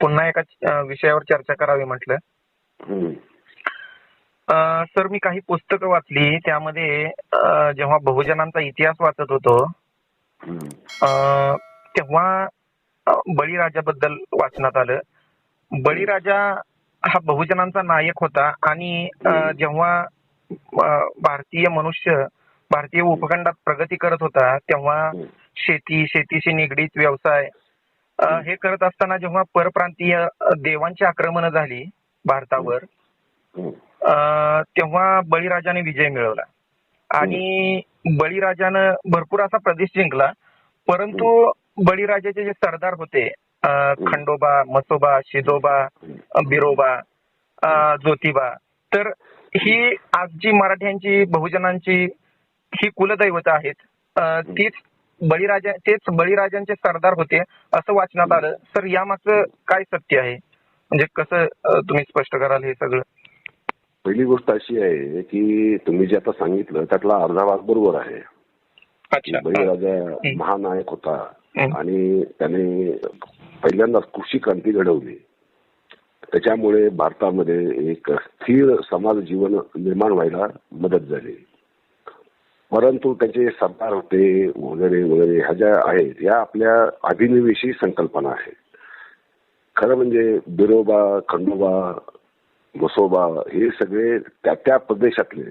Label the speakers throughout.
Speaker 1: पुन्हा एका अ, विषयावर चर्चा करावी म्हटलं
Speaker 2: हम्म.
Speaker 1: अ, सर मी काही पुस्तकं वाचली त्यामध्ये अ, जेव्हा बहुजनांचा इतिहास वाचत होतो
Speaker 2: हम्म.
Speaker 1: अ, तेव्हा अ, बळीराजाबद्दल वाचण्यात आलं बळीराजा हा बहुजनांचा नायक होता आणि अ, जेव्हा अ, भारतीय मनुष्य भारतीय उपखंडात प्रगती करत होता तेव्हा
Speaker 2: हम्म.
Speaker 1: शेती शेतीशी निगडीत व्यवसाय हे करत असताना जेव्हा परप्रांतीय देवांची आक्रमणं झाली भारतावर तेव्हा बळीराजाने विजय मिळवला. आणि बळीराजानं भरपूर असा प्रदेश जिंकला परंतु बळीराजाचे जे सरदार होते खंडोबा मसोबा शिदोबा बिरोबा ज्योतिबा तर ही आज जी मराठ्यांची बहुजनांची ही कुलदैवत आहेत. तीच बळीराजा तेच बळीराजांचे सरदार होते असं वाचण्यात आलं. सर यामागचं काय सत्य आहे? म्हणजे कसं तुम्ही स्पष्ट कराल हे सगळं?
Speaker 2: पहिली गोष्ट अशी आहे की तुम्ही जे आता सांगितलं त्यातला अर्धा भाग बरोबर आहे. बळीराजा महानायक होता. आणि त्याने पहिल्यांदा कृषी क्रांती घडवली. त्याच्यामुळे भारतामध्ये एक स्थिर समाज जीवन निर्माण व्हायला मदत झाली. परंतु त्याचे सरदार होते वगैरे वगैरे ह्या ज्या आहेत या आपल्या अभिनिवेशी संकल्पना आहेत. खरं म्हणजे बिरोबा खंडोबा मसोबा हे सगळे त्या त्या प्रदेशातले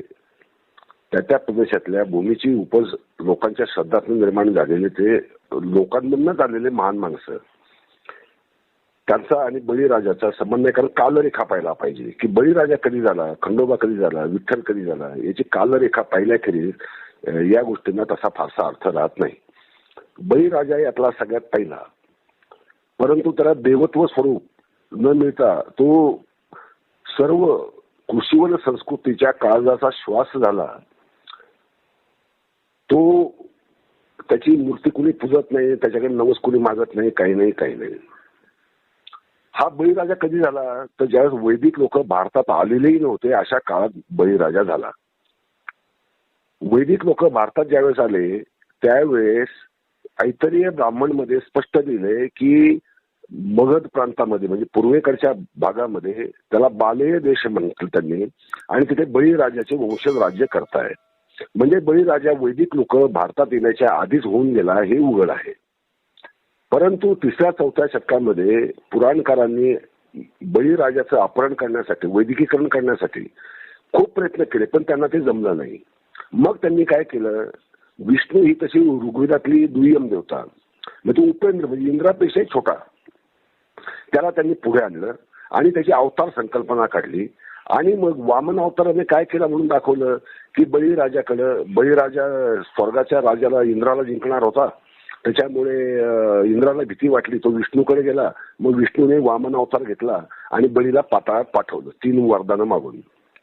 Speaker 2: त्या त्या प्रदेशातल्या भूमीची उपज लोकांच्या श्रद्धातून निर्माण झालेले ते लोकांमधूनच आलेले महान माणसं. त्यांचा आणि बळीराजाचा समन्वय कारण कालरेखा पाहिला पाहिजे की बळीराजा कधी झाला खंडोबा कधी झाला विठ्ठल कधी झाला याची कालरेखा पाहिल्याखेरीज या गोष्टींना तसा फारसा अर्थ राहत नाही. बळीराजा यातला सगळ्यात पहिला. परंतु त्याला देवत्व स्वरूप न मिळता तो सर्व कृषीवन संस्कृतीच्या काळजाचा श्वास झाला. तो त्याची मूर्ती कुणी पूजत नाही त्याच्याकडे नवस कुणी मागत नाही काही नाही काही नाही. हा बळीराजा कधी झाला? तर ज्यावेळेस वैदिक लोक भारतात आलेलेही नव्हते अशा काळात बळीराजा झाला. वैदिक लोक भारतात ज्यावेळेस आले त्यावेळेस ऐतरीय ब्राह्मणमध्ये स्पष्ट दिले की मगध प्रांतामध्ये म्हणजे पूर्वेकडच्या भागामध्ये त्याला बालेय देश म्हटलं त्यांनी आणि तिथे बळीराजाचे वंशज राज्य करतायत. म्हणजे बळीराजा वैदिक लोक भारतात येण्याच्या आधीच होऊन गेला हे उघड आहे. परंतु तिसऱ्या चौथ्या शतकामध्ये पुराणकारांनी बळीराजाचं अपहरण करण्यासाठी वैदिकीकरण करण्यासाठी खूप प्रयत्न केले पण त्यांना ते जमलं नाही. मग त्यांनी काय केलं? विष्णू ही तशी ऋग्वेदातली दुय्यम देवता. मग तो उपेंद्र म्हणजे इंद्रापेक्षाही छोटा. त्याला त्यांनी पुढे आणलं आणि त्याची अवतार संकल्पना काढली. आणि मग वामन अवताराने काय केलं म्हणून दाखवलं की बळीराजाकडं बळीराजा स्वर्गाच्या राजाला इंद्राला जिंकणार होता. त्याच्यामुळे इंद्राला भीती वाटली. तो विष्णूकडे गेला. मग विष्णूने वामन अवतार घेतला आणि बळीला पाताळात पाठवलं. तीन वरदानं मागून.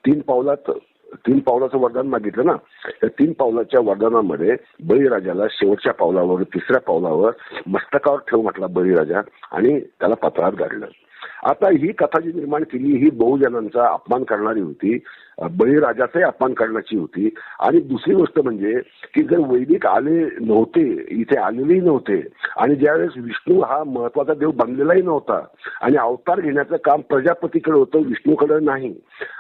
Speaker 2: तीन पावलात तीन पावलाचं वरदान मागितलं ना त्या तीन पावलाच्या वरदानामध्ये बळीराजाला शेवटच्या पावलावर तिसऱ्या पावलावर मस्तकावर ठेव म्हटला बळीराजा आणि त्याला पत्रात गाडलं आता ही कथा जी निर्माण केली ही बहुजनांचा अपमान करणारी होती बळीराजाचाही अपमान करण्याची होती. आणि दुसरी गोष्ट म्हणजे की जर वैदिक आले नव्हते इथे आलेलेही नव्हते आणि ज्यावेळेस विष्णू हा महत्त्वाचा देव बनलेलाही नव्हता आणि अवतार घेण्याचं काम प्रजापतीकडे होतं विष्णूकडे नाही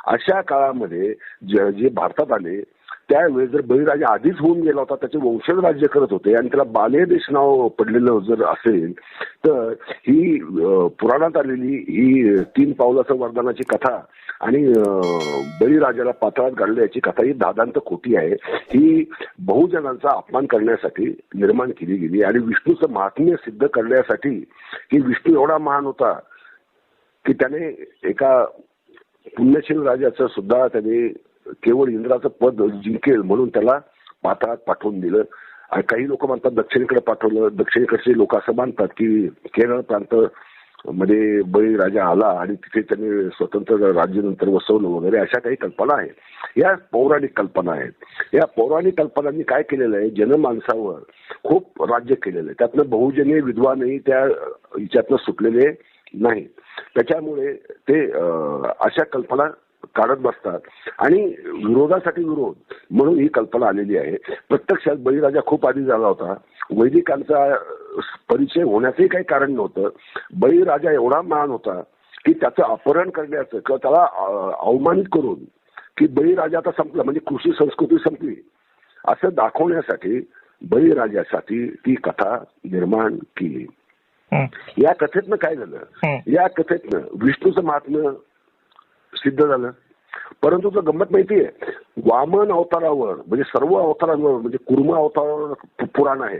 Speaker 2: अशा काळामध्ये जे जे भारतात आले त्यावेळेस जर बळीराजा आधीच होऊन गेला होता त्याचे वंशज राज्य करत होते आणि त्याला बाले देश नाव पडलेलं जर असेल तर ही पुराणात आलेली ही तीन पावलाचं वरदानाची कथा आणि बळीराजाला पातळात गाडलं याची कथा ही दादांत खोटी आहे. ही बहुजनांचा अपमान करण्यासाठी निर्माण केली गेली आणि विष्णूचं महात्म्य सिद्ध करण्यासाठी की विष्णू एवढा महान होता की त्याने एका पुण्यशील राजाचं सुद्धा त्याने केवळ इंद्राचं पद जिंकेल म्हणून त्याला पाताळात पाठवून दिलं. आणि काही लोक म्हणतात दक्षिणेकडे पाठवलं. दक्षिणेकडचे लोक असं मानतात की केरळ प्रांत मध्ये बळी राजा आला आणि तिथे त्यांनी स्वतंत्र राज्य नंतर वसवलं वगैरे अशा काही कल्पना आहेत. या पौराणिक कल्पना आहेत. या पौराणिक कल्पनांनी काय केलेलं आहे? जनमानसावर खूप राज्य केलेलं आहे. त्यातनं बहुजनीय विद्वानही त्या हिच्यातनं सुटलेले नाही त्याच्यामुळे ते अशा कल्पना काढत बसतात. आणि विरोधासाठी विरोध म्हणून ही कल्पना आलेली आहे. प्रत्यक्षात बळीराजा खूप आधी झाला होता. वैदिकांचा परिचय होण्याचंही काही कारण नव्हतं. बळीराजा एवढा महान होता की त्याचं अपहरण करण्याचं किंवा त्याला अवमानित करून की बळीराजा आता संपला. म्हणजे कृषी संस्कृती संपली. असं दाखवण्यासाठी बळीराजासाठी ती कथा निर्माण केली. या कथेतनं काय झालं? या कथेतनं विष्णूचं महात्म्य सिद्ध झालं. परंतु तो गंमत माहितीये वामन अवतारावर म्हणजे सर्व अवतारांवर म्हणजे कुर्म अवतारावर पुराण आहे.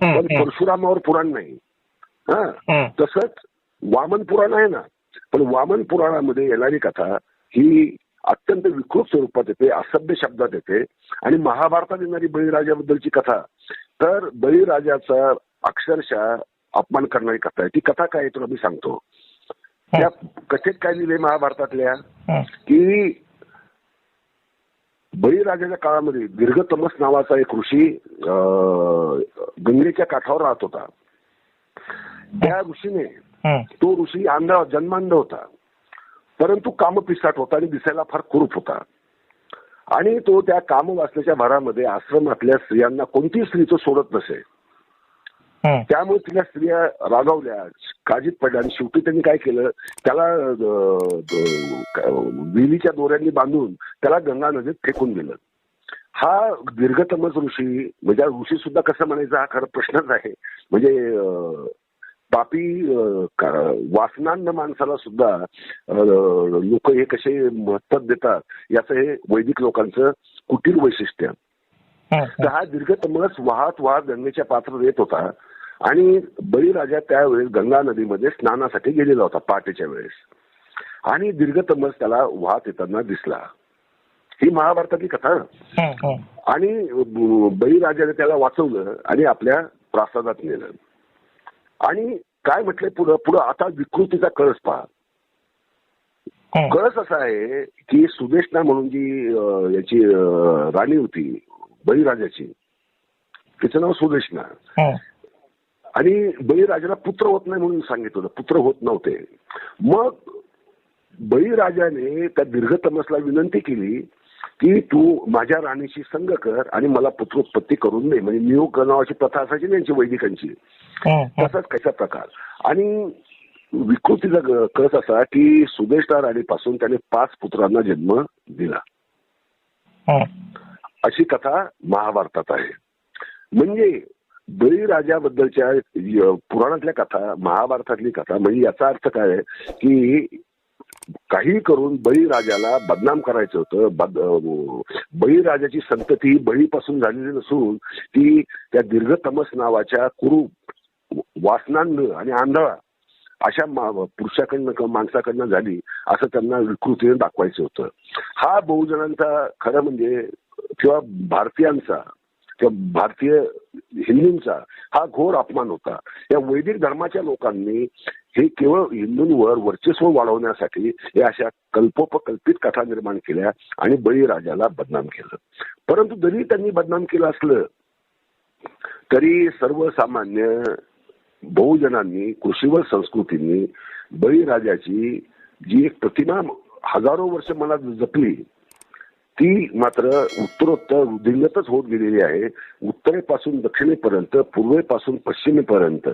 Speaker 2: पण परशुरामावर पुराण नाही. हा? तसंच वामन पुराण आहे ना. पण वामन पुराणामध्ये येणारी कथा ही अत्यंत विकृत स्वरूपात येते असभ्य शब्दात येते आणि महाभारतात येणारी बळीराजाबद्दलची कथा. तर बळीराजाचा अक्षरशः अपमान करणारी कथा आहे. ती कथा काय आहे तुला मी सांगतो. त्या कथेत काय लिहिले महाभारतातल्या? की बळीराजाच्या काळामध्ये दीर्घतमस नावाचा एक ऋषी गंगेच्या काठावर राहत होता. त्या ऋषीने तो ऋषी अंध जन्मांध होता. परंतु कामपिसाट होता आणि दिसायला फार कुरूप होता. आणि तो त्या कामवासनेच्या भरामध्ये आश्रमातल्या स्त्रियांना कोणतीही स्त्री तो सोडत नसे. त्यामुळे तिला स्त्रिया रागावल्या. काळजीत पडल्या आणि शेवटी त्यांनी काय केलं त्याला विलीच्या दोऱ्यांनी बांधून त्याला गंगा नदीत फेकून दिलं. हा दीर्घतमस ऋषी म्हणजे ऋषी सुद्धा कसं म्हणायचा हा खरा प्रश्नच आहे. म्हणजे पापी वासनांना माणसाला सुद्धा लोक हे कसे महत्त्व देतात याचं हे वैदिक लोकांचं कुटीर वैशिष्ट्य. तर हा दीर्घतमस वाहत वाहत गंगेच्या पात्रात येत होता. आणि बळीराजा त्यावेळेस गंगा नदीमध्ये स्नानासाठी गेलेला होता पहाटेच्या वेळेस. आणि दीर्घतमस त्याला वाहत येताना दिसला. ही महाभारतातली कथा. आणि बळीराजाने त्याला वाचवलं आणि आपल्या प्रासादात नेलं. आणि काय म्हटलंय पुढं? पुढं आता विकृतीचा कळस पहा. कळस असा आहे की सुदेशना म्हणून जी याची राणी होती बळीराजाची. तिचं नाव सुदेशना आणि बळीराजाला पुत्र होत नाही म्हणून सांगितलं होतं. पुत्र होत नव्हते. मग बळीराजाने त्या दीर्घतमसला विनंती केली की तू माझ्या राणीशी संग कर आणि मला पुत्रोत्पत्ती करून दे. म्हणजे नियोग नावाची प्रथा असायची ना यांची वैदिकांची. तसाच कशा प्रकार. आणि विकृतीचा कळस असा की सुदेशला राणीपासून त्याने पाच पुत्रांना जन्म दिला. अशी कथा महाभारतात आहे. म्हणजे बळीराजाबद्दलच्या पुराणातल्या कथा महाभारतातली कथा म्हणजे याचा अर्थ काय आहे की काही करून बळीराजाला बदनाम करायचं होतं. बद- बळीराजाची संतती बळीपासून झालेली नसून ती त्या दीर्घतमस नावाच्या कुरू वासनांन आणि आंधळा अशा पुरुषाकडनं किंवा माणसाकडनं झाली असं त्यांना विकृतीने दाखवायचं होतं. हा बहुजनांचा खरं म्हणजे किंवा भारतीयांचा किंवा भारतीय हिंदूंचा हा घोर अपमान होता. या वैदिक धर्माच्या लोकांनी हे केवळ हिंदूंवर वर्चस्व वाढवण्यासाठी हे अशा कल्पोपकल्पित कथा निर्माण केल्या आणि बळीराजाला बदनाम केलं. परंतु जरी त्यांनी बदनाम केलं असलं तरी सर्वसामान्य बहुजनांनी कृषीवर संस्कृतींनी बळीराजाची जी एक प्रतिमा हजारो वर्ष मला जपली ती मात्र उत्तरोत्तर वृद्धिंगतच होत गेलेली आहे. उत्तरेपासून दक्षिणेपर्यंत पूर्वेपासून पश्चिमेपर्यंत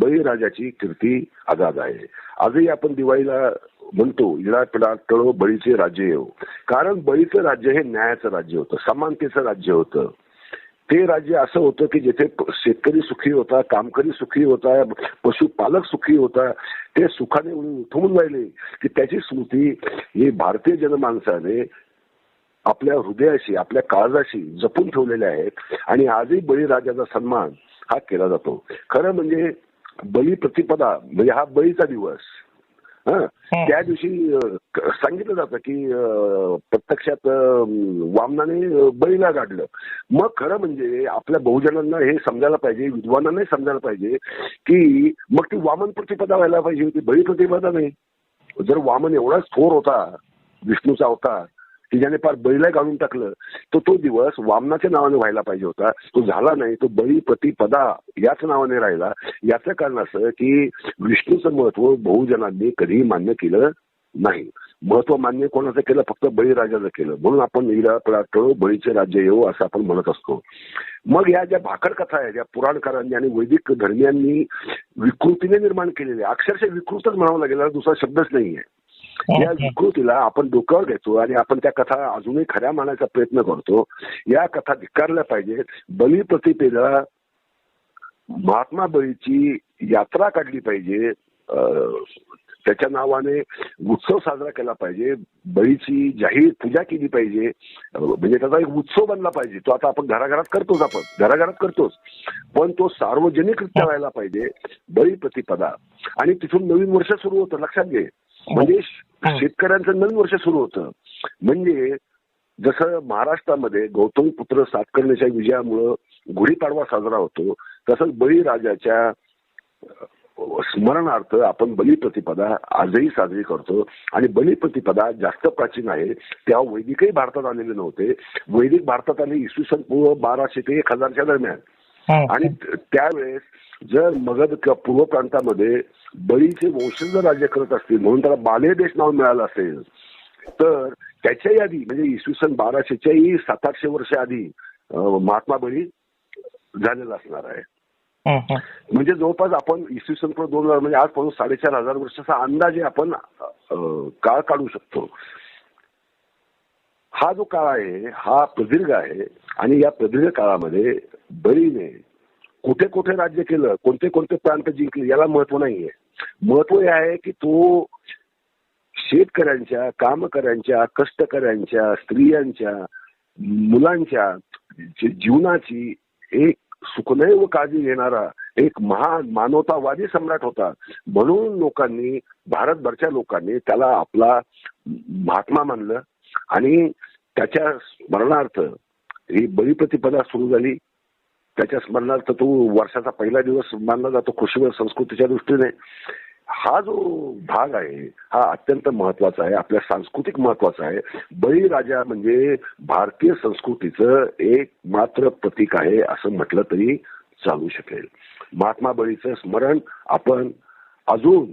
Speaker 2: बळीराजाची कीर्ती आजाद आहे. आजही आपण दिवाळीला म्हणतो इडा पिडा टळो बळीचे राज्य येऊ कारण बळीचं राज्य हे न्यायाचं राज्य होतं समानतेचं राज्य होतं. ते राज्य असं होतं की जिथे शेतकरी सुखी होता कामकरी सुखी होता पशुपालक सुखी होता ते सुखाने उठवून राहिले की त्याची स्मृती ही भारतीय जनमानसाने आपल्या हृदयाशी आपल्या काळजाशी जपून ठेवलेले आहेत आणि आजही बळीराजाचा सन्मान हा केला जातो. खरं म्हणजे बळी प्रतिपदा म्हणजे हा बळीचा दिवस. हं. त्या दिवशी सांगितलं जातं की प्रत्यक्षात वामनाने बळीला गाडलं मग खरं म्हणजे आपल्या बहुजनांना हे समजायला पाहिजे विद्वानांनाही समजायला पाहिजे की मग ती वामन प्रतिपदा व्हायला पाहिजे होती बळी प्रतिपदा नाही. जर वामन एवढाच थोर होता विष्णूचा अवतार की ज्याने फार बळीला काढून टाकलं तर तो दिवस वामनाच्या नावाने व्हायला पाहिजे होता. तो झाला नाही तो बळी प्रतिपदा याच नावाने राहिला. याचं कारण असं की विष्णूचं महत्त्व बहुजनांनी कधीही मान्य केलं नाही. महत्त्व मान्य कोणाचं केलं? फक्त बळीराजाचं केलं. म्हणून आपण इरा टळो बळीचे राज्य येऊ असं आपण म्हणत असतो. मग या ज्या भाकड कथा आहेत ज्या पुराणकारांनी आणि वैदिक धर्मियांनी विकृतीने निर्माण केलेल्या अक्षरशः विकृतच म्हणावं लागेल दुसरा शब्दच नाहीये. या विकृतीला आपण डोक्यावर घेतो आणि आपण त्या कथा अजूनही खऱ्या मानायचा प्रयत्न करतो. या कथा धिक्कारल्या पाहिजेत बलिप्रतिपेला महात्मा बळीची यात्रा काढली पाहिजे. त्याच्या नावाने उत्सव साजरा केला पाहिजे. बळीची जाहीर पूजा केली पाहिजे. म्हणजे त्याचा एक उत्सव बनला पाहिजे. तो आता आपण घराघरात करतोच आपण. घराघरात करतोच. पण तो सार्वजनिकरित्या व्हायला पाहिजे. बळी प्रतिपदा आणि तिथून नवीन वर्ष सुरू होतं. लक्षात घे. म्हणजे शेतकऱ्यांचं नवीन वर्ष सुरू होतं. म्हणजे जसं महाराष्ट्रामध्ये गौतम पुत्र सातकर्णीच्या विजयामुळं गुढीपाडवा साजरा होतो तसंच बळीराजाच्या स्मरणार्थ आपण बलिप्रतिपदा आजही साजरी करतो. आणि बलिप्रतिपदा जास्त प्राचीन आहे. तेव्हा वैदिकही भारतात आलेले नव्हते. वैदिक भारतात आले इसवी सन पूर्व बाराशे ते एक हजारच्या दरम्यान. आणि त्यावेळेस जर मगध पूर्व प्रांतामध्ये बळीचे वंशज जर राज्य करत असतील म्हणून त्याला बाले देश नाव मिळालं असेल तर त्याच्याही आधी म्हणजे इसवी सन बाराशेच्याही सात आठशे वर्ष आधी महात्मा बळी झालेला असणार आहे. म्हणजे जवळपास आपण इसवी सन पूर्व दोन हजार म्हणजे आजपासून साडेचार हजार वर्षाचा अंदाजे आपण काळ काढू शकतो. हा जो काळ आहे हा प्रदीर्घ आहे आणि या प्रदीर्घ काळामध्ये बळीने कुठे कुठे राज्य केलं कोणते कोणते प्रांत जिंकले याला महत्त्व नाहीये. महत्त्व हे आहे की तो शेतकऱ्यांच्या कामकऱ्यांच्या कष्टकऱ्यांच्या स्त्रियांच्या मुलांच्या जीवनाची एक सुखदैव काळजी घेणारा एक महान मानवतावादी सम्राट होता. म्हणून लोकांनी भारतभरच्या लोकांनी त्याला आपला महात्मा मानलं आणि त्याच्या स्मरणार्थ ही बलिप्रतिपदा सुरू झाली. त्याच्या स्मरणार्थ तो वर्षाचा पहिला दिवस मानला जातो खुशीवर संस्कृतीच्या दृष्टीने. हा जो भाग आहे हा अत्यंत महत्त्वाचा आहे आपल्या सांस्कृतिक महत्त्वाचा आहे. बळीराजा म्हणजे भारतीय संस्कृतीचं एक मात्र प्रतीक आहे असं म्हटलं तरी चालू शकेल. महात्मा बळीचं स्मरण आपण अजून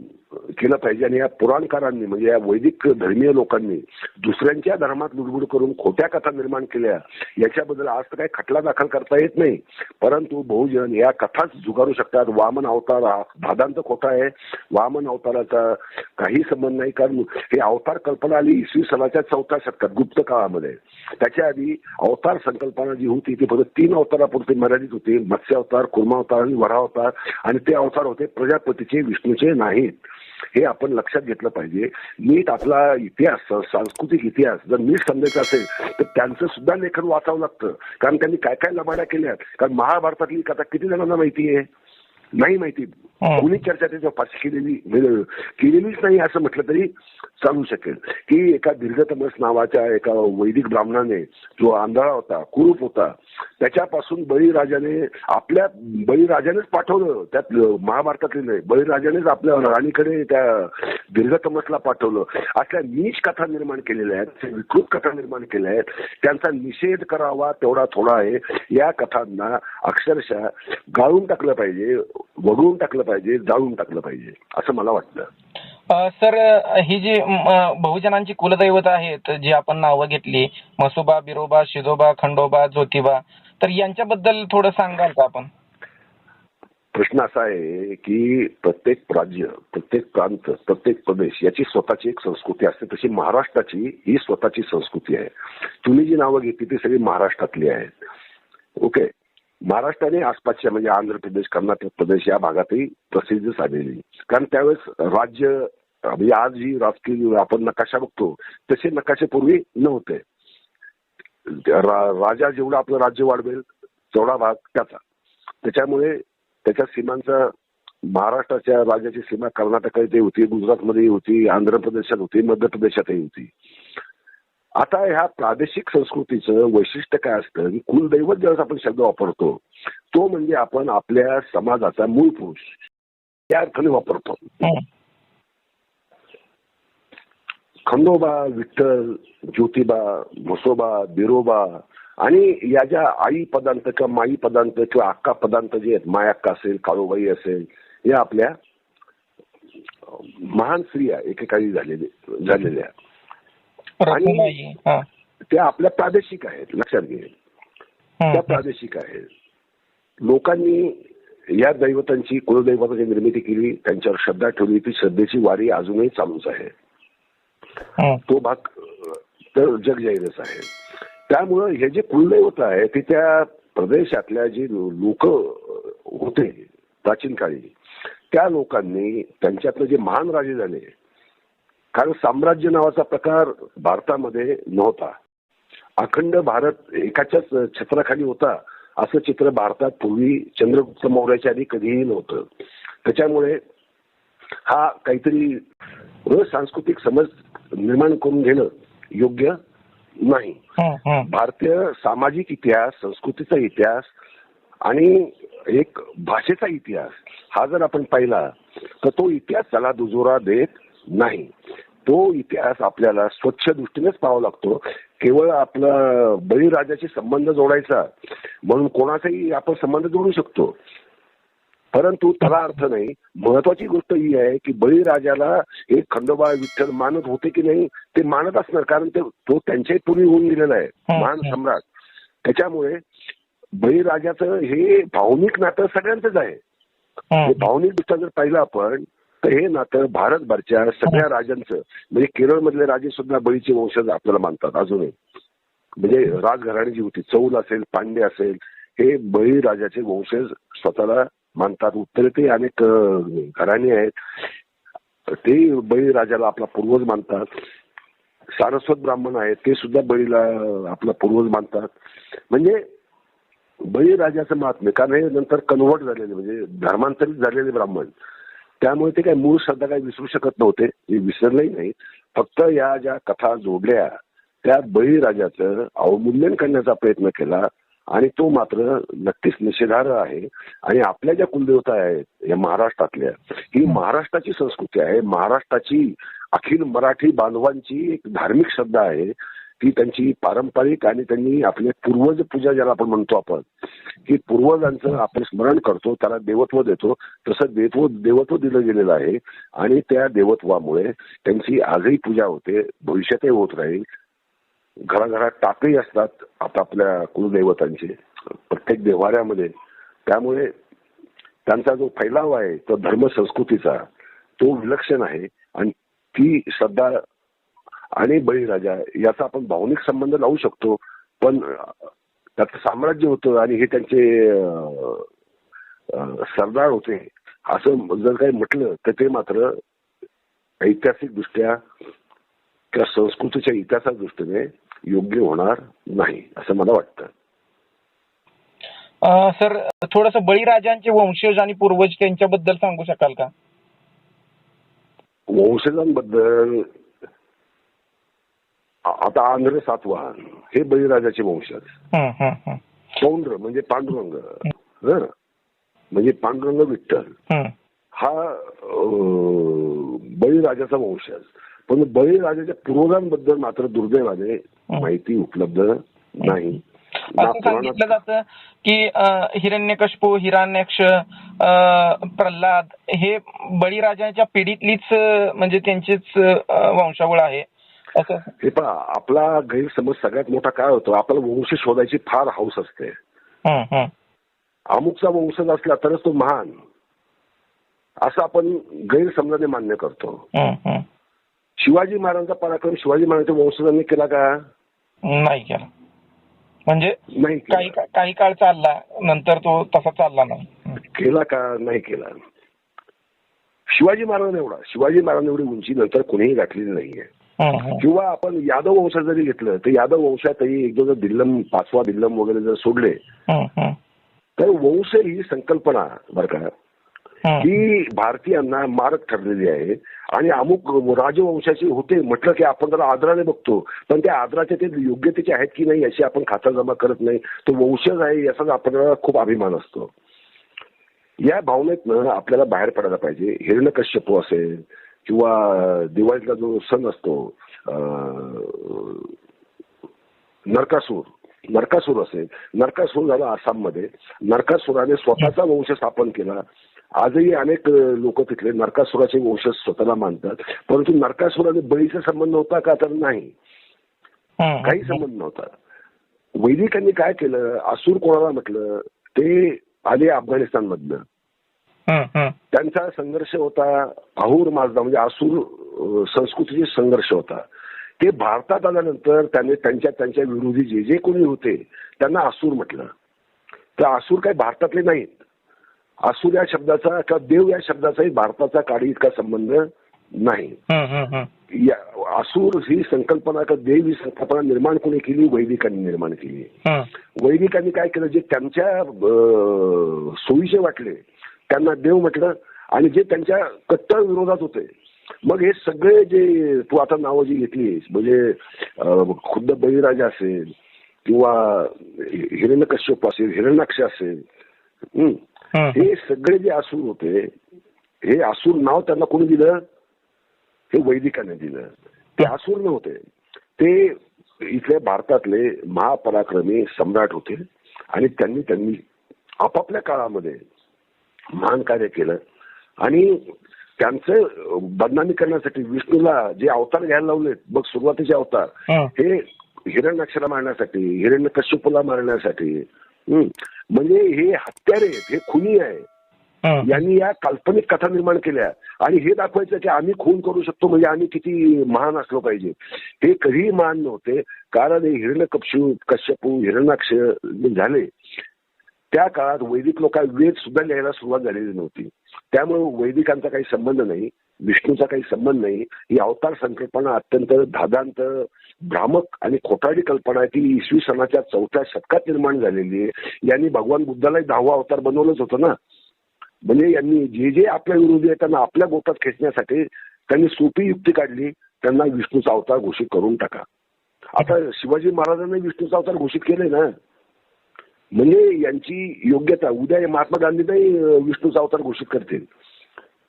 Speaker 2: केलं पाहिजे आणि या पुराणकारांनी म्हणजे या वैदिक धर्मीय लोकांनी दुसऱ्यांच्या धर्मात लुडबुड करून खोट्या कथा निर्माण केल्या याच्याबद्दल आज तर काही खटला दाखल करता येत नाही. परंतु बहुजन या कथाच जुगारू शकतात. वामन अवतार हा भादांत खोटा आहे. वामन अवताराचा काही संबंध नाही. कारण हे अवतार कल्पना आली इसवी सनाच्या चौथ्या शतकात गुप्त काळामध्ये. त्याच्या आधी अवतार संकल्पना जी होती ती फक्त तीन अवतारापुरती मर्यादित होती. मत्स्य अवतार कुर्मा अवतार आणि वरा अवतार आणि ते अवतार होते प्रजापतीचे विष्णूचे नाहीत. हे आपण लक्षात घेतलं पाहिजे. नीट आपला इतिहास सांस्कृतिक इतिहास जर नीट समजायचा असेल तर त्यांचं सुद्धा लेखन वाचावं लागतं. कारण त्यांनी काय काय लबाड्या केल्यात? कारण महाभारतातली कथा किती जणांना माहिती आहे? नाही माहिती. कुणी चर्चा त्याच्यावर फाशी केलेली केलेलीच नाही असं म्हटलं तरी चालू शकेल. की एका दीर्घतमस नावाच्या एका वैदिक ब्राह्मणाने जो आंधळा होता कुरूप होता त्याच्यापासून बळीराजाने आपल्या बळीराजानेच पाठवलं. त्यात महाभारतातले नाही बळीराजानेच आपल्या राणीकडे त्या दीर्घतमसला पाठवलं. असल्या नीच कथा निर्माण केलेल्या आहेत विकृत कथा निर्माण केल्या आहेत. त्यांचा निषेध करावा तेवढा थोडा आहे. या कथांना अक्षरशः गाळून टाकलं पाहिजे वगळून टाकलं पाहिजे जाळून टाकलं पाहिजे असं मला वाटतं.
Speaker 1: सर ही जी बहुजनांची कुलदैवत आहेत जी आपण नावं घेतली मसोबा बिरोबा शिदोबा खंडोबा ज्योतिबा तर यांच्याबद्दल थोडं सांगाल का आपण?
Speaker 2: प्रश्न असा आहे की प्रत्येक राज्य प्रत्येक प्रांत प्रत्येक प्रदेश याची स्वतःची एक संस्कृती असते. तशी महाराष्ट्राची ही स्वतःची संस्कृती आहे. तुम्ही जी नावं घेतली ती सगळी महाराष्ट्रातली आहेत. ओके? महाराष्ट्राने आसपासच्या म्हणजे आंध्र प्रदेश कर्नाटक प्रदेश या भागातही प्रसिद्ध साधलेली कारण त्यावेळेस राज्य म्हणजे आज जी राजकीय आपण नकाशा बघतो तसे नकाशे पूर्वी नव्हते. राजा जेवढा आपलं राज्य वाढवेल तेवढा भाग त्याचा. त्याच्यामुळे त्याच्या सीमांचा महाराष्ट्राच्या राज्याची सीमा कर्नाटकातही होती गुजरातमध्येही होती आंध्र प्रदेशात होती मध्य प्रदेशातही होती. आता ह्या प्रादेशिक संस्कृतीचं वैशिष्ट्य काय असतं? की कुलदैवत ज्यावेळेस आपण शब्द वापरतो तो म्हणजे आपण आपल्या समाजाचा मूळ पुरुष. त्या अर्थाने वापरतो. खंडोबा विठ्ठल ज्योतिबा म्हसोबा बिरोबा आणि या ज्या आई पदांत किंवा माई पदांत किंवा अक्का पदांत जे आहेत मायाक्का असेल काळूबाई असेल या आपल्या महान स्त्रिया एकेकाळी झालेले झालेल्या. आणि- त्या आपल्या प्रादेशिक आहेत लक्षात घे. त्या. प्रादेशिक आहेत. लोकांनी या दैवतांची कुलदैवताची निर्मिती केली त्यांच्यावर श्रद्धा ठेवली ती श्रद्धेची वारी अजूनही चालूच आहे. तो भाग तर जगजाहीरच आहे. त्यामुळं हे जे कुलदैवत आहे ते त्या प्रदेशातल्या जी लोक होते प्राचीन काळी त्या लोकांनी त्यांच्यातलं जे महान राजे झाले कारण साम्राज्य नावाचा प्रकार भारतामध्ये नव्हता. अखंड भारत एकाच्याच छत्राखाली होता असं चित्र भारतात पूर्वी चंद्रगुप्त मौर्याच्या आधी कधीही नव्हतं. त्याच्यामुळे हा काहीतरी सांस्कृतिक समज निर्माण करून घेणं योग्य नाही. भारतीय सामाजिक इतिहास संस्कृतीचा इतिहास आणि एक भाषेचा इतिहास हा जर आपण पाहिला तर तो इतिहास त्याला दुजोरा देत नाही. तो इतिहास आपल्याला स्वच्छ दृष्टीनेच पाहावा लागतो. केवळ आपला बळीराजाशी संबंध जोडायचा म्हणून कोणाचाही आपण संबंध जोडू शकतो. परंतु त्याला अर्थ नाही. महत्वाची गोष्ट ही आहे की बळीराजाला हे खंडोबा विठ्ठल मानत होते की नाही ते मानत असणार कारण ते तो त्यांच्याही पूर्वी होऊन गेलेला आहे. महान. सम्राट. त्याच्यामुळे बळीराजाचं हे भावनिक नातं सगळ्यांचंच आहे. भावनिक दृष्ट्या जर पाहिलं आपण तर हे नातं भारतभरच्या सगळ्या राजांचं म्हणजे केरळमधले राजे सुद्धा बळीचे वंशज आपल्याला मानतात अजूनही. म्हणजे राजघराणी जी होती चौल असेल पांडे असेल हे बळी राजाचे वंशज स्वतःला मानतात. उत्तरेतही अनेक घराणी घराणे आहेत. ते बळी राजाला आपला पूर्वज मानतात. सारस्वत ब्राह्मण आहेत ते सुद्धा बळीला आपला पूर्वज मानतात. म्हणजे बळीराजाचं महात्म्य कारण हे नंतर कन्व्हर्ट झालेले म्हणजे धर्मांतरित झालेले ब्राह्मण. त्यामुळे ते काही मूळ श्रद्धा काही विसरू शकत नव्हते. हे विसरलंही नाही. फक्त या ज्या कथा जोडल्या त्या बळीराजाचं अवमूल्यन करण्याचा प्रयत्न केला आणि तो मात्र नक्कीच निषेधार्ह आहे. आणि आपल्या ज्या कुलदेवता आहेत या महाराष्ट्रातल्या ही महाराष्ट्राची संस्कृती आहे. महाराष्ट्राची अखिल मराठी बांधवांची एक धार्मिक श्रद्धा आहे. ती त्यांची पारंपरिक आणि त्यांनी आपले पूर्वज पूजा ज्याला आपण म्हणतो आपण की पूर्वजांचं आपण स्मरण करतो त्याला देवत्व देतो तसं देवत्व देवत्व दिलं गेलेलं आहे. आणि त्या देवत्वामुळे त्यांची आजही पूजा होते भविष्यातही होत राहील. घराघरात टाकही असतात आपापल्या कुलदैवतांचे प्रत्येक देवाऱ्यामध्ये त्यामुळे त्यांचा जो फैलाव आहे तो धर्म संस्कृतीचा तो विलक्षण आहे. आणि ती श्रद्धा आणि बळीराजा याचा आपण भावनिक संबंध लावू शकतो. पण त्याचं साम्राज्य होतं आणि हे त्यांचे सरदार होते. असं जर काही म्हटलं तर ते मात्र ऐतिहासिक दृष्ट्या किंवा संस्कृतीच्या इतिहासाच्या दृष्टीने योग्य होणार नाही असं मला वाटतं.
Speaker 1: सर थोडस बळीराजांचे वंशज आणि पूर्वज त्यांच्याबद्दल सांगू शकाल का?
Speaker 2: वंशजांबद्दल आता आंध्र सातवाहन हे बळीराजाचे वंशज. पौंड्र म्हणजे पांडुरंग? म्हणजे पांडुरंग विठ्ठल. हा. बळीराजाचा वंशज पण बळीराजाच्या पूर्वजांबद्दल मात्र दुर्दैवाने माहिती उपलब्ध नाही.
Speaker 1: असं सांगितलं जातं की अं, हिरण्यकश्यपू हिरण्याक्ष प्रल्हाद हे बळीराजाच्या पिढीतलीच म्हणजे त्यांचीच वंशावळ आहे. असं
Speaker 2: हे पहा आपला गैरसमज सगळ्यात मोठा काय होतो आपल्याला वंश शोधायची फार हौस असते. अमुकचा वंशज असला तरच तो महान असं आपण गैरसमजाने मान्य करतो. शिवाजी महाराजांचा पराक्रम शिवाजी महाराजांच्या वंशजांनी केला का
Speaker 1: नाही केलं म्हणजे
Speaker 2: नाही.
Speaker 1: काही काही काळ चालला नंतर तो तसा चालला नाही.
Speaker 2: केला का नाही केला शिवाजी महाराजांना एवढा शिवाजी महाराजांना एवढी उंची नंतर कोणीही गाठलेली नाहीये. किंवा आपण यादव वंश जरी घेतलं तर यादव वंशातही एक दोन दिल्लम पाचवा दिल्लम वगैरे जर सोडले. तर वंश ही संकल्पना बरं का. ही. भारतीयांना मारक ठरलेली आहे. आणि अमुक राजवंशाचे होते म्हटलं की आपण त्याला आदराने बघतो पण त्या आदराचे ते योग्यतेचे आहेत की नाही याची आपण खातरजमा करत नाही. तो वंशज आहे याचा आपल्याला खूप अभिमान असतो. या भावनेतनं आपल्याला बाहेर पडायला पाहिजे. हिरण्यकश्यपू असेल किंवा दिवाळीतला जो सण असतो नरकासूर नरकासूर असेल. नरकासूर झाला आसाममध्ये. नरकासुराने स्वतःचा वंश स्थापन केला. आजही अनेक लोक तिथले नरकासुराचे वंशज स्वतःला मानतात. परंतु नरकासुराने बळीचा संबंध नव्हता का तर नाही. काही संबंध नव्हता. वैदिकांनी काय केलं? असूर कोणाला म्हटलं? ते आले अफगाणिस्तान मधनं. त्यांचा संघर्ष होता अहूर माझदा म्हणजे आसूर संस्कृतीचे संघर्ष होता. ते भारतात आल्यानंतर त्याने त्यांच्या त्यांच्या विरोधी जे जे कोणी होते त्यांना आसूर म्हटलं. तर आसूर काही भारतातले नाहीत. आसूर या शब्दाचा किंवा देव या शब्दाचाही भारताचा काडी इतका संबंध नाही. आसूर ही संकल्पना का देव ही संकल्पना निर्माण कोणी केली? वैदिकांनी निर्माण केली. वैदिकांनी काय केलं? जे त्यांच्या सोयीचे वाटले त्यांना देव म्हटलं आणि जे त्यांच्या कट्टर विरोधात होते. मग हे सगळे जे तू आता नावं जी घेतलीस म्हणजे खुद्द बळीराजा असेल किंवा हिरण्यकश्यप असेल हिरण्याक्ष असेल हं. हे. सगळे जे आसूर होते हे आसूर नाव त्यांना कोणी दिलं? हे वैदिकाने दिलं. ते आसूर नव्हते. ते इथल्या भारतातले महापराक्रमी सम्राट होते आणि त्यांनी त्यांनी आपापल्या काळामध्ये महान कार्य केलं आणि त्यांचं बदनामी करण्यासाठी विष्णूला जे अवतार घ्यायला लावलेत बघ सुरुवातीचे अवतार. हे हिरण्याक्षरा मारण्यासाठी हिरण्य कश्यपूला मारण्यासाठी. म्हणजे हे हत्यारे आहेत हे खुनी आहे. यांनी या काल्पनिक कथा निर्माण केल्या आणि हे दाखवायचं की आम्ही खून करू शकतो म्हणजे आम्ही किती महान असलो पाहिजे हे कधीही महान नव्हते कारण हे हिरण्य कपशू कश्यपू हिरणाक्ष झाले त्या काळात वैदिक लोक वेद सुद्धा लिहायला सुरुवात झालेली नव्हती. त्यामुळे वैदिकांचा काही संबंध नाही विष्णूचा काही संबंध नाही. ही अवतार संकल्पना अत्यंत धादांत भ्रामक आणि खोटाडी कल्पना आहे. ती इसवी सणाच्या चौथ्या शतकात निर्माण झालेली आहे. यांनी भगवान बुद्धालाही दहावा अवतार बनवलंच होतं ना. म्हणजे यांनी जे जे आपल्या विरोधी आहे त्यांना आपल्या गोटात खेचण्यासाठी त्यांनी सोपी युक्ती काढली. त्यांना विष्णूचा अवतार घोषित करून टाका. आता शिवाजी महाराजांनी विष्णूचा अवतार घोषित केले ना. म्हणजे यांची योग्यता उद्या महात्मा गांधींनाही अं, विष्णूचा अवतार घोषित करतील.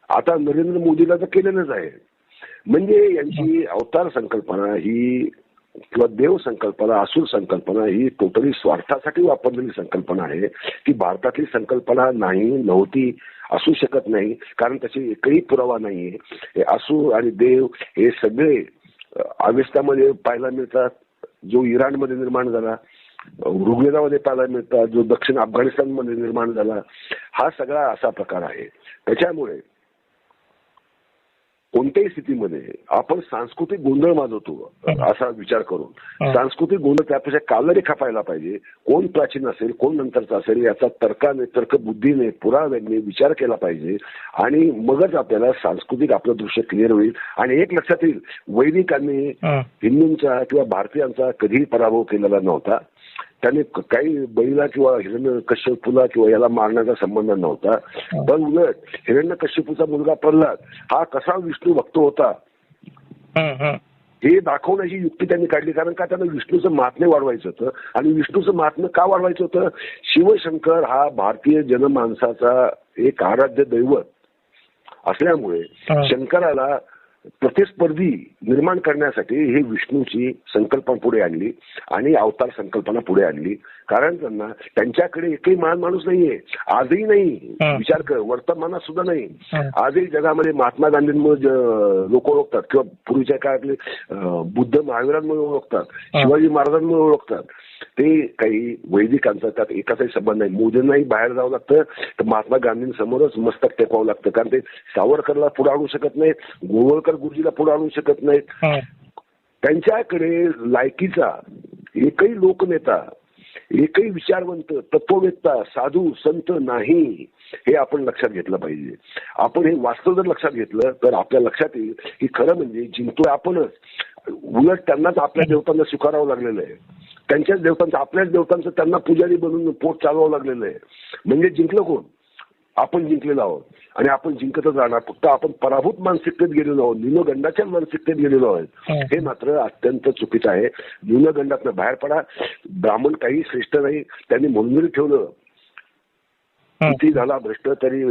Speaker 2: आता नरेंद्र मोदीला तर केलेलंच आहे. म्हणजे यांची अवतार संकल्पना ही किंवा देव संकल्पना असुर संकल्पना ही टोटली स्वार्थासाठी वापरलेली संकल्पना आहे. की भारतातली संकल्पना नाही नव्हती असू शकत नाही. कारण त्याची एकही पुरावा नाहीये हे असुर आणि देव हे सगळे अ, अवेस्तामध्ये पाहायला मिळतात. जो इराणमध्ये निर्माण झाला ऋग्वेदामध्ये पाहायला मिळतात जो दक्षिण अफगाणिस्तानमध्ये निर्माण झाला हा सगळा असा प्रकार आहे. त्याच्यामुळे कोणत्याही स्थितीमध्ये आपण सांस्कृतिक गोंधळ माजवतो असा विचार करून. सांस्कृतिक गोंधळ त्यापेक्षा कालरेखा पाहायला पाहिजे. कोण प्राचीन असेल कोण नंतरचा असेल याचा तर्काने तर्क बुद्धीने पुराव्याने विचार केला पाहिजे. आणि मगच आपल्याला सांस्कृतिक आपलं दृश्य क्लिअर होईल. आणि एक लक्षात येईल वैदिकांनी. हिंदूंचा किंवा भारतीयांचा कधीही पराभव केलेला नव्हता. त्यांनी काही बैला किंवा हिरण्य कश्यपूला किंवा याला मारण्याचा संबंध नव्हता. पण उलट हिरण्य कश्यपूचा मुलगा प्रल्हाद हा कसा विष्णू भक्त होता. हे दाखवण्याची युक्ती त्यांनी काढली. कारण का त्यांना विष्णूचं महात्म्य वाढवायचं होतं? आणि विष्णूचं महात्म्य का वाढवायचं होतं? शिवशंकर हा भारतीय जनमानसाचा एक आराध्य दैवत असल्यामुळे. शंकराला प्रतिस्पर्धी निर्माण करण्यासाठी हे विष्णूची संकल्पना पुढे आणली आणि अवतार संकल्पना पुढे आणली कारण त्यांना त्यांच्याकडे एकही महान माणूस नाहीये आजही नाही. विचार कर वर्तमानात सुद्धा नाही. आजही जगामध्ये महात्मा गांधींमुळे लोक ओळखतात किंवा पूर्वीच्या काळातले बुद्ध महावीरांमुळे ओळखतात. शिवाजी महाराजांमुळे ओळखतात ते काही वैदिकांचा त्यात एकाचाही संबंध नाही. मोदींनाही बाहेर जावं लागतं तर महात्मा गांधींसमोरच मस्तक टेकवावं लागतं. कारण ते सावरकरला पुढे आणू शकत नाहीत गोवळकर गुरुजीला पुढे आणू शकत नाहीत. त्यांच्याकडे लायकीचा एकही लोकनेता एकही विचारवंत तत्ववेत्ता साधू संत नाही हे आपण लक्षात घेतलं पाहिजे. आपण हे वास्तव जर लक्षात घेतलं तर आपल्या लक्षात येईल की खरं म्हणजे जिंकतोय आपणच. उलट त्यांनाच आपल्या देवतांना स्वीकारावं लागलेलं आहे. त्यांच्याच देवतांचं आपल्याच देवतांचं त्यांना पुजारी बनवून पोट चालवावं लागलेलं आहे. म्हणजे जिंकलं कोण? आपण जिंकलेलो आहोत. आणि आपण जिंकतच राहणार. फक्त आपण पराभूत मानसिकतेत गेलेलो आहोत. न्यूनगंडाच्या मानसिकतेत गेलेलो आहोत.
Speaker 1: हं.
Speaker 2: मात्र अत्यंत चुकीचं आहे. न्यूनगंडातनं बाहेर पडा. ब्राह्मण काही श्रेष्ठ नाही. त्यांनी म्हणून ठेवलं. किती झाला भ्रष्ट तरी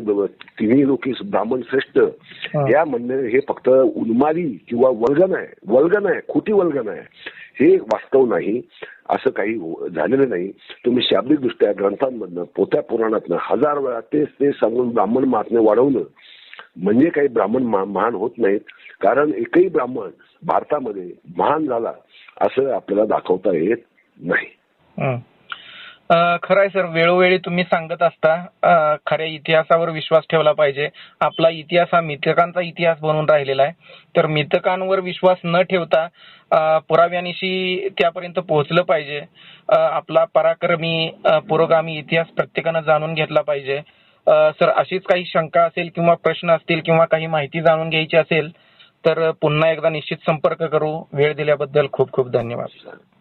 Speaker 2: तिन्ही लोकी ब्राह्मण श्रेष्ठ. या म्हणणे हे फक्त उन्मादी किंवा वल्गन आहे. वल्गन आहे खोटी वल्गन आहे. हे वास्तव नाही. असं काही हो- झालेलं नाही. तुम्ही शाब्दिक दृष्ट्या ग्रंथांमधनं पोथ्या पुराणातनं हजार वेळा तेच ते सांगून ब्राह्मण महात्म्य वाढवणं म्हणजे काही ब्राह्मण महान होत नाहीत. कारण एकही ब्राह्मण भारतामध्ये महान झाला असं आपल्याला दाखवता येत नाही.
Speaker 1: खरं आहे सर वेळोवेळी तुम्ही सांगत असता खऱ्या इतिहासावर विश्वास ठेवला पाहिजे. आपला इतिहास हा मिथकांचा इतिहास बनून राहिलेला आहे. तर मिथकांवर विश्वास न ठेवता पुराव्यानिशी त्यापर्यंत पोहोचलं पाहिजे. आपला पराक्रमी पुरोगामी इतिहास प्रत्येकानं जाणून घेतला पाहिजे. सर अशीच काही शंका असेल किंवा प्रश्न असतील किंवा काही माहिती जाणून घ्यायची असेल तर पुन्हा एकदा निश्चित संपर्क करू. वेळ दिल्याबद्दल खूप खूप धन्यवाद.